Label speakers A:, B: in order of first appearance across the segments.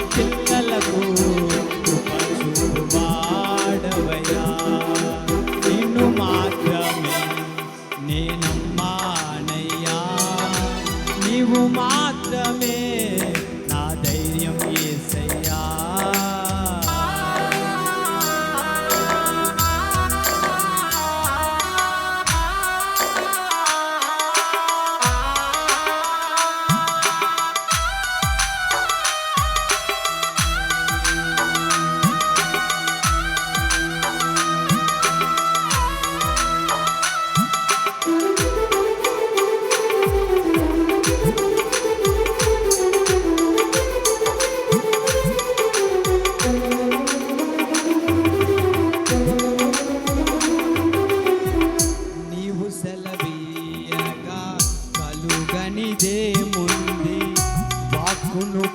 A: నీ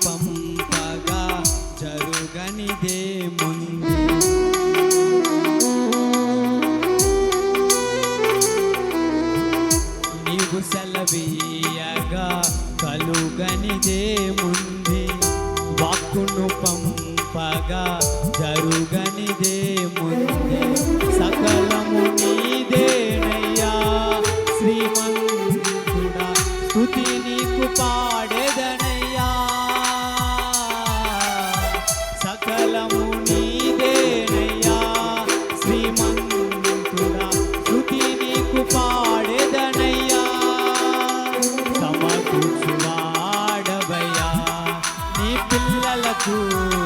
A: పంపగా జరుగనిదే ముందు. నీవు సెలవీయగా పిల్లలకు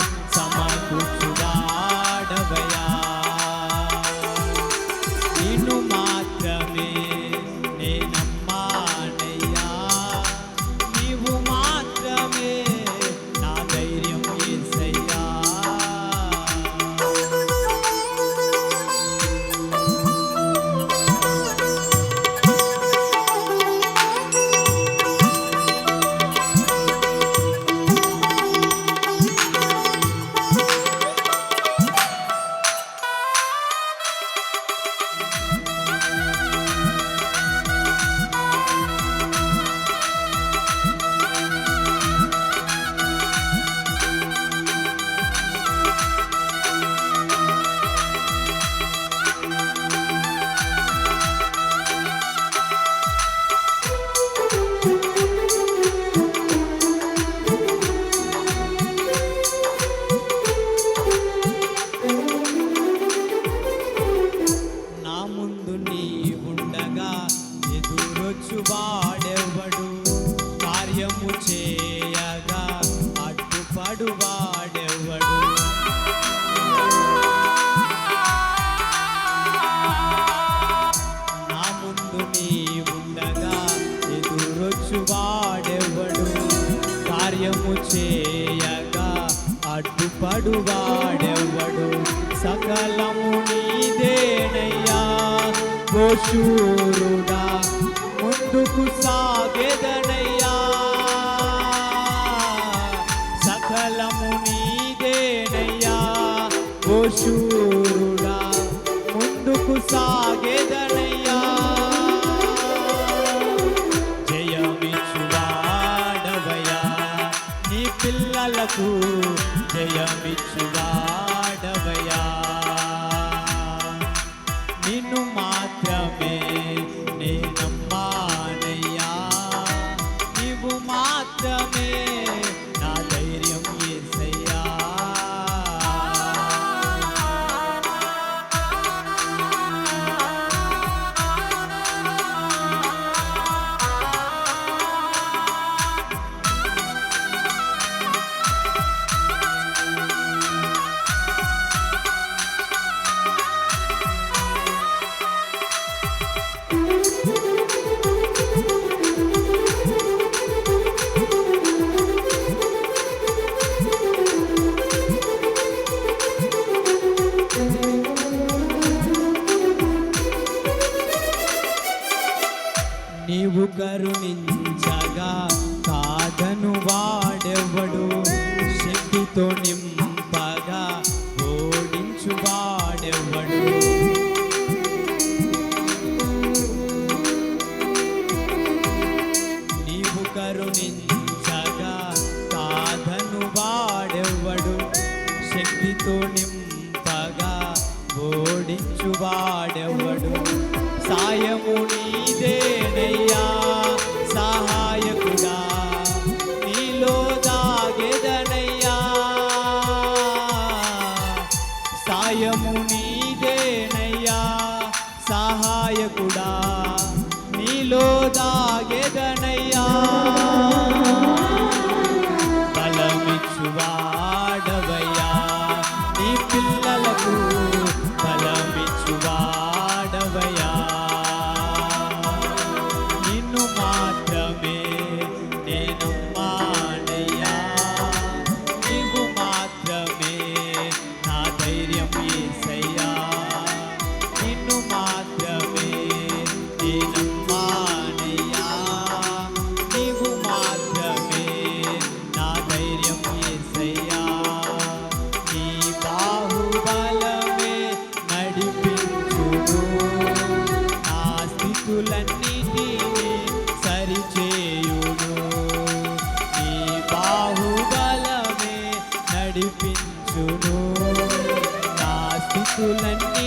A: సహాయము చేయగా అడ్డుపడువాడెవడు? నా ముందు నీ ఉండగా ఎదురొచ్చువాడెవడు? కార్యము చేయగా అడ్డుపడువాడెవడు? సకలము నీదేనయ్యా గోశూరుడా ముందుకు సాగెదనయ్యా చూడా ముందుకు సాగేదనయ్యా. జయమిచ్చువాడవయ్యా నీ పిల్లలకు జయమిచ్చువా. కరుణించగా కాదను వాడెవడు? খোদা స్థితిని సరిచేయును. నీ బాహుబలమే నడిపించును. నా స్థితులన్నీ